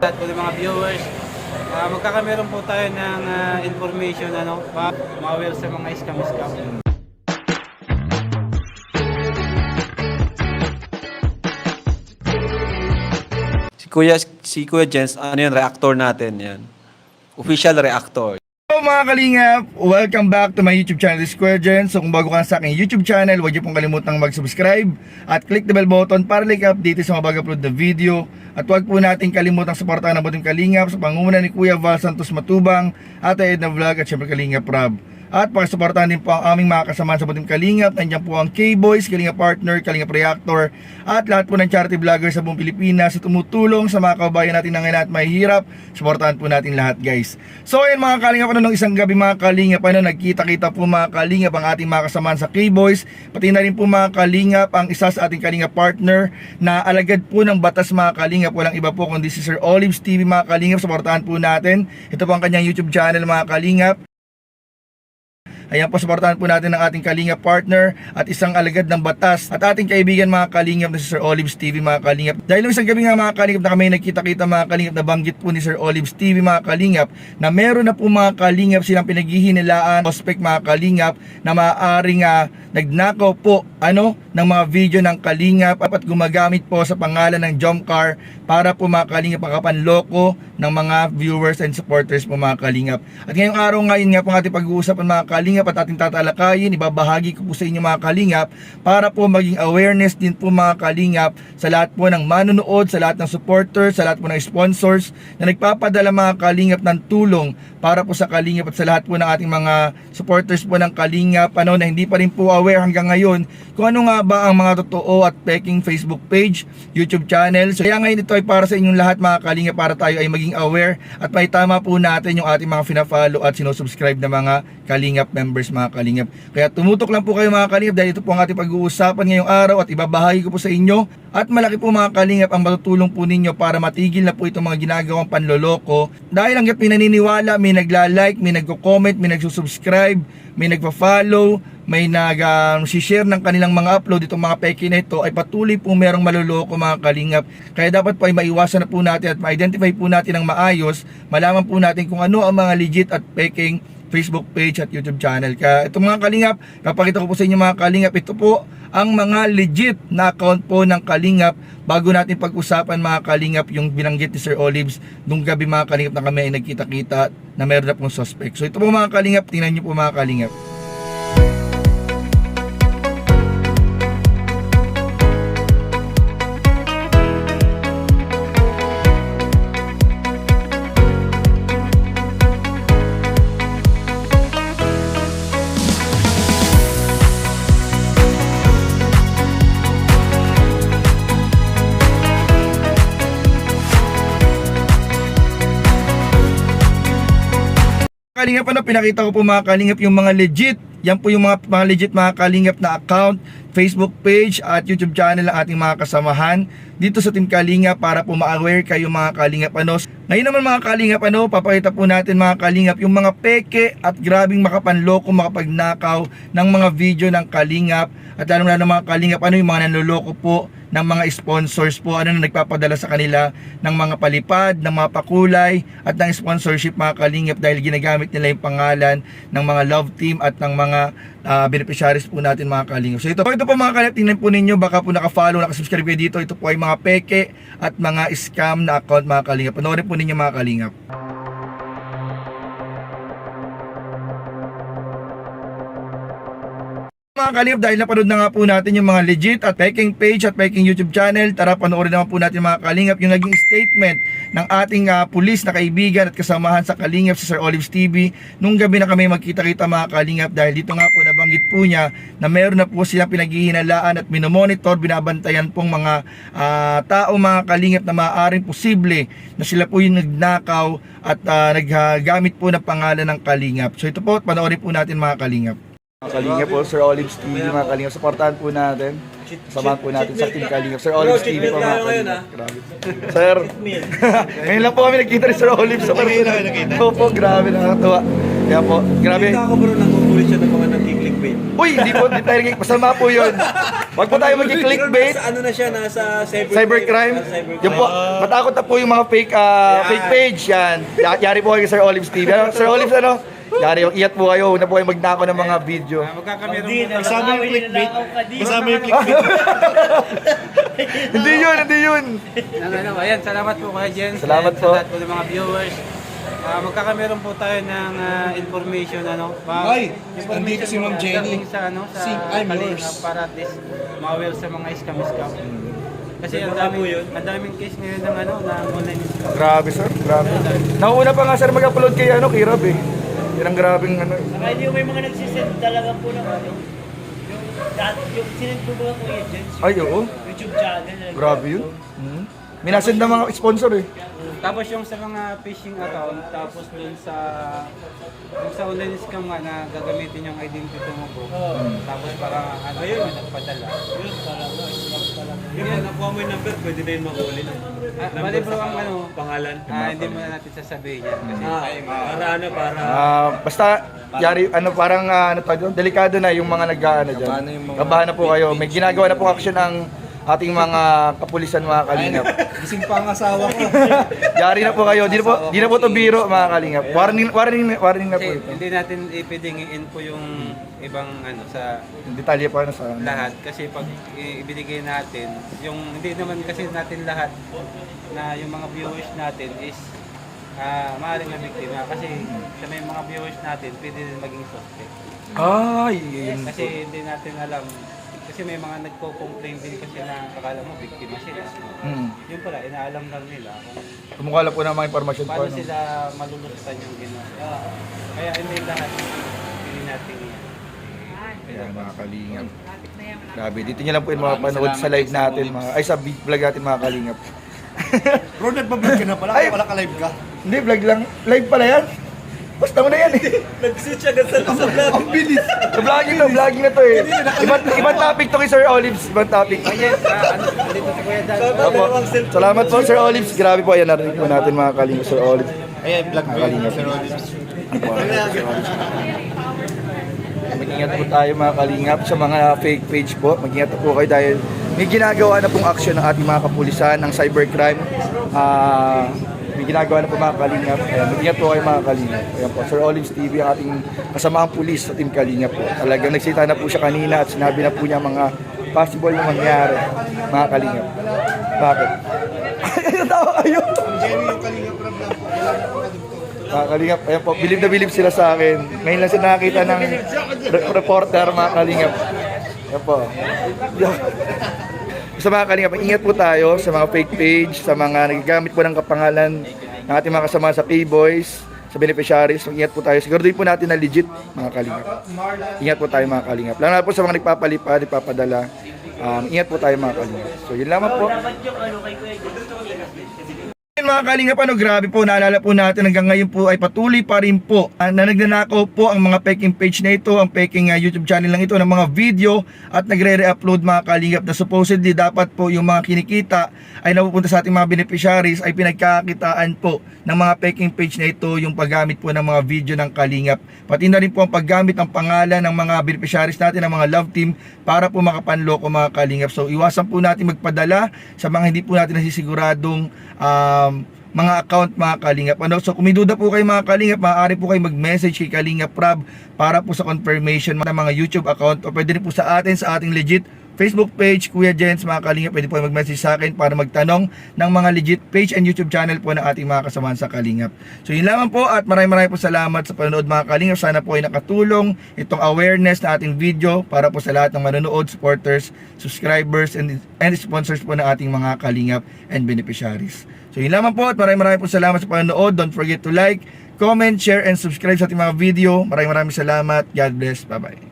At po mga viewers, uh, magkakameron po tayo ng ah, information ano, pa ma-aware sa mga scam-scam. Si Kuya, si Kuya Jens, ano yun, reactor natin yan. Official reactor. Mga kalingap! Welcome back to my YouTube channel, Square Gen. So kung bago ka sa aking YouTube channel, huwag niyo pong kalimutang mag-subscribe at click the bell button para like update sa mga bago upload na video. At huwag po natin kalimutang suportahan ang buting kalingap sa pangunguna ni Kuya Val Santos Matubang, Ate Edna Vlog at syempre Kalingap Rob. At pakisuportahan din po ang aming mga kasamahan sa Butim Kalingap. Nandiyan po ang K-Boys, Kalingap Partner, Kalingap Reactor, at lahat po ng charity vloggers sa buong Pilipinas sa tumutulong sa mga kababayan natin na ngayon at mahihirap. Suportahan po natin lahat guys. So ayun mga Kalingap, ano nung isang gabi mga Kalingap, ano, nagkita-kita po mga Kalingap ang ating mga kasamahan sa K-Boys. Pati na rin po mga Kalingap ang isa sa ating Kalingap Partner na alagad po ng batas mga Kalingap. Walang iba po kundi si Sir Olives TV mga Kalingap. Suportahan po natin. Ito po ang kanyang YouTube channel mga Kalingap. Ayan po, supportahan po natin ang ating Kalingap partner at isang alagad ng batas at ating kaibigan mga Kalingap na si Sir Olives TV mga Kalingap. Dahil isang gabi nga mga Kalingap na kami nagkita-kita mga Kalingap na banggit po ni Sir Olives TV mga Kalingap na meron na po mga Kalingap silang pinaghihinilaan suspect mga Kalingap na maaaring uh, nagnakaw po ano ng mga video ng Kalingap at gumagamit po sa pangalan ng jump car para po mga Kalingap makapanloko ng mga viewers and supporters po mga Kalingap. At ngayong araw ngayon nga po ating pag-uusapan mga Kalingap at ating tatalakayin, ibabahagi ko po sa inyo mga Kalingap para po maging awareness din po mga Kalingap sa lahat po ng manonood, sa lahat ng supporters, sa lahat po ng sponsors na nagpapadala mga Kalingap ng tulong para po sa Kalingap at sa lahat po ng ating mga supporters po ng Kalingap ano, na hindi pa rin po aware hanggang ngayon kung ano nga ba ang mga totoo at peking Facebook page, YouTube channel. So kaya ngayon ito ay para sa inyong lahat mga Kalingap para tayo ay maging aware at may tama po natin yung ating mga fina-follow at sinusubscribe na mga Kalingap members mga Kalingap. Kaya tumutok lang po kayo mga Kalingap dahil ito po ang ating pag-uusapan ngayong araw at ibabahagi ko po sa inyo at malaki po mga Kalingap ang matutulong po ninyo para matigil na po itong mga ginagawang panloloko dahil hanggat may naniniwala, may nagla-like, may nagko-comment, may nagsusubscribe, may nagpa-follow, may nag-share ng kanilang mga upload itong mga peke na ito ay patuloy po merong maluloko mga kalingap. Kaya dapat po ay maiwasan na po natin at ma-identify po natin ng maayos, malaman po natin kung ano ang mga legit at peking Facebook page at YouTube channel. Kaya itong mga kalingap, papakita ko po sa inyo mga kalingap, ito po ang mga legit na account po ng kalingap bago natin pag-usapan mga kalingap yung binanggit ni Sir Olives nung gabi mga kalingap na kami ay nagkita-kita na meron na pong suspect. So ito po mga kalingap, tingnan nyo po mga kalingap. Kalingap ano, pinakita ko po mga kalingap yung mga legit. Yan po yung mga, mga legit mga kalingap na account, Facebook page at YouTube channel ng ating mga kasamahan dito sa Team Kalingap para po ma-aware kayo mga kalingap ano. Ngayon naman mga kalingap ano, papakita po natin mga kalingap yung mga peke at grabing makapanloko, makapagnakaw ng mga video ng kalingap at lalo na ng mga kalingap ano yung mga nanloloko po ng mga sponsors po ano na nagpapadala sa kanila ng mga palipad, ng mga pakulay at ng sponsorship mga kalingap dahil ginagamit nila yung pangalan ng mga love team at ng mga uh, beneficiaries po natin mga kalingap. So ito, ito po mga kalingap, tingnan po ninyo baka po naka-follow, naka-subscribe kayo dito. Ito po ay mga peke at mga scam na account mga kalingap. Panoorin po ninyo mga kalingap. Mga kalingap dahil napanood na nga po natin yung mga legit at peking page at peking YouTube channel tara panoorin naman po natin mga kalingap yung naging statement ng ating uh, pulis na kaibigan at kasamahan sa kalingap si Sir Olives TV nung gabi na kami magkita-kita mga kalingap dahil dito nga po nabanggit po niya na meron na po silang pinaghihinalaan at minomonitor binabantayan pong mga uh, tao mga kalingap na maaaring posible na sila po yung nagnakaw at uh, naggamit po ng pangalan ng kalingap. So ito po panoorin po natin mga kalingap mga Kalingap po, Sir Olives TV, mga Kalingap. Supportahan po natin. Samahan po natin sa Team Kalingap. Sir Olives TV po, mga Kalingap. Grabe. Sir, ngayon lang po kami nakita ni Sir Olives. Sir, nakita, nakita. po, grabe, nakakatuwa. Kaya po, grabe. Nakita ako bro, nanguhuli ulit siya ng mga nag-clickbait. Uy, hindi po, hindi tayo masama po yun. Huwag po tayo mag-clickbait. Sa ano na siya, nasa cyber Cybercrime. Ah. Yung po, matakot na po yung mga fake ah, fake page yan. Ya- Yari po kayo kay Sir Olives TV. Ano, Sir Olives ano? Yari, iyat po kayo. Una po kayo magnako ng mga video. Ah, magkakameron po tayo. Kasama yung clickbait. Kasama yung clickbait. hindi yun, hindi yun. Ano, ayan, salamat po kay Jens. Salamat po. Sa lahat po ng mga viewers. Ah, magkakameron po tayo ng ah, information ano. Pa, Ay, nandito si Ma'am Jenny. sa ano sa Si- I'm yours. para at least maware sa mga scam scam. Kasi ang daming ang daming case ngayon ng ano ng online scam. Grabe sir, grabe. Nauna pa nga sir mag-upload kay ano, kay Rob eh. Yan ang grabing ano. eh. Saka hindi may mga nagsisend talaga po ng ano. Yung, yung sinend po ba Kuya Jens? Ay, oo. YouTube channel. Grabe yun. Hmm. Minasend na mga sponsor eh. Tapos yung sa mga phishing account, tapos dun sa yung sa online scam nga na gagamitin yung identity mo bro. Tapos para ano yun, nagpadala. Yun talaga, scam talaga. Yung pag nakuha mo yung number, pwede na yung makuha na. Ah, bali bro ang ano, Pangalan. ah, hindi mo na natin sasabihin yan kasi Ah, para ano, para... Ah, basta yari ano parang ah, ano tawag doon, delikado na yung mga nag-aano diyan. Kabahan na po kayo. May ginagawa na po action ang ating mga kapulisan mga kalingap. Gising pa ang asawa ko. Yari na po kayo. Di na po, di na po to biro mga kalingap. Warning warning warning na po kasi ito. hindi natin ipwedeng i-info yung ibang ano sa Detalye pa na sa lahat kasi pag i- ibinigay natin yung hindi naman kasi natin lahat na yung mga viewers natin is ah maaaring na biktima kasi sa may mga viewers natin pwede din maging suspect Ay, yun. kasi hindi natin alam kasi may mga nagko-complain din kasi na akala mo biktima sila Hmm. yun pala inaalam lang nila kung Tumukala po ng mga impormasyon po. paano Ano. sila malulutan yung ginawa kaya hindi lahat hindi natin yan Ayan, mga kalingap. Grabe, dito nyo lang po yung mapanood sa live natin, mga, ay sa big vlog natin mga kalingap. Bro, nagbablog ka na pala. Ay! Wala ka live ka. Hindi, vlog lang. Live pala yan. Basta mo na yan eh. Nag-switch agad sa sa vlog. Ang bilis. Vlogging to, vlogging na to eh. Ibang, ibang topic to kay Sir Olives, ibang topic. Yes, ah, ano, dito si Kuya Dan. Opo. Salamat po Sir Olives. Grabe po, yan narinig po natin mga kalingap Sir Olives. Ayan, vlog mo Kalingap. yun. Sir Olives. Mag-ingat po tayo mga kalingap sa mga fake page po. Mag-ingat po kayo dahil may ginagawa na pong action ng ating mga kapulisan ng cybercrime. Ah, may ginagawa na po mga kalingap. Ayan, mag-ingat po kayo mga kalingap. Ayan po, Sir Olives TV, ating kasamaang pulis sa Team Kalingap po. Talagang nagsita na po siya kanina at sinabi na po niya mga possible na mangyari mga kalingap. Bakit? Kailangan ko kadugtog. Mga kalingap, ayan po, bilib na bilib sila sa akin. Ngayon lang sila nakakita ng re- reporter, mga kalingap. Ayan po. Sa mga kalingap, ingat po tayo sa mga fake page, sa mga nagagamit po ng kapangalan ng ating mga kasama sa P-Boys, sa beneficiaries. Ingat po tayo. Siguraduhin po natin na legit, mga kalingap. Ingat po tayo, mga kalingap. Lalo na po sa mga nagpapalipad, nagpapadala. Um, ingat po tayo, mga kalingap. So, yun lamang po. Dapat yung ano kay Kuya mga kalingap, ano, grabe po, naalala po natin hanggang ngayon po ay patuloy pa rin po ah, na nagnanakaw po ang mga peking page na ito, ang peking ah, YouTube channel lang ito ng mga video at nagre-re-upload mga kalingap na supposedly dapat po yung mga kinikita ay napupunta sa ating mga beneficiaries ay pinagkakitaan po ng mga peking page na ito yung paggamit po ng mga video ng kalingap. Pati na rin po ang paggamit ng pangalan ng mga beneficiaries natin, ng mga love team para po makapanloko mga kalingap. So iwasan po natin magpadala sa mga hindi po natin nasisiguradong um, mga account mga Kalingap. Ano? So kung may duda po kayo mga Kalingap, maaari po kayo mag-message kay Kalingap Prab para po sa confirmation ng mga YouTube account o pwede rin po sa atin sa ating legit Facebook page, Kuya Jens, mga Kalingap, pwede po mag-message sa akin para magtanong ng mga legit page and YouTube channel po ng ating mga kasamahan sa Kalingap. So yun lamang po at maraming maraming po salamat sa panonood mga Kalingap. Sana po ay nakatulong itong awareness na ating video para po sa lahat ng manonood, supporters, subscribers, and, and sponsors po ng ating mga Kalingap and beneficiaries. So yun lamang po at maraming maraming po salamat sa panonood. Don't forget to like, comment, share, and subscribe sa ating mga video. Maraming maraming salamat. God bless. Bye-bye.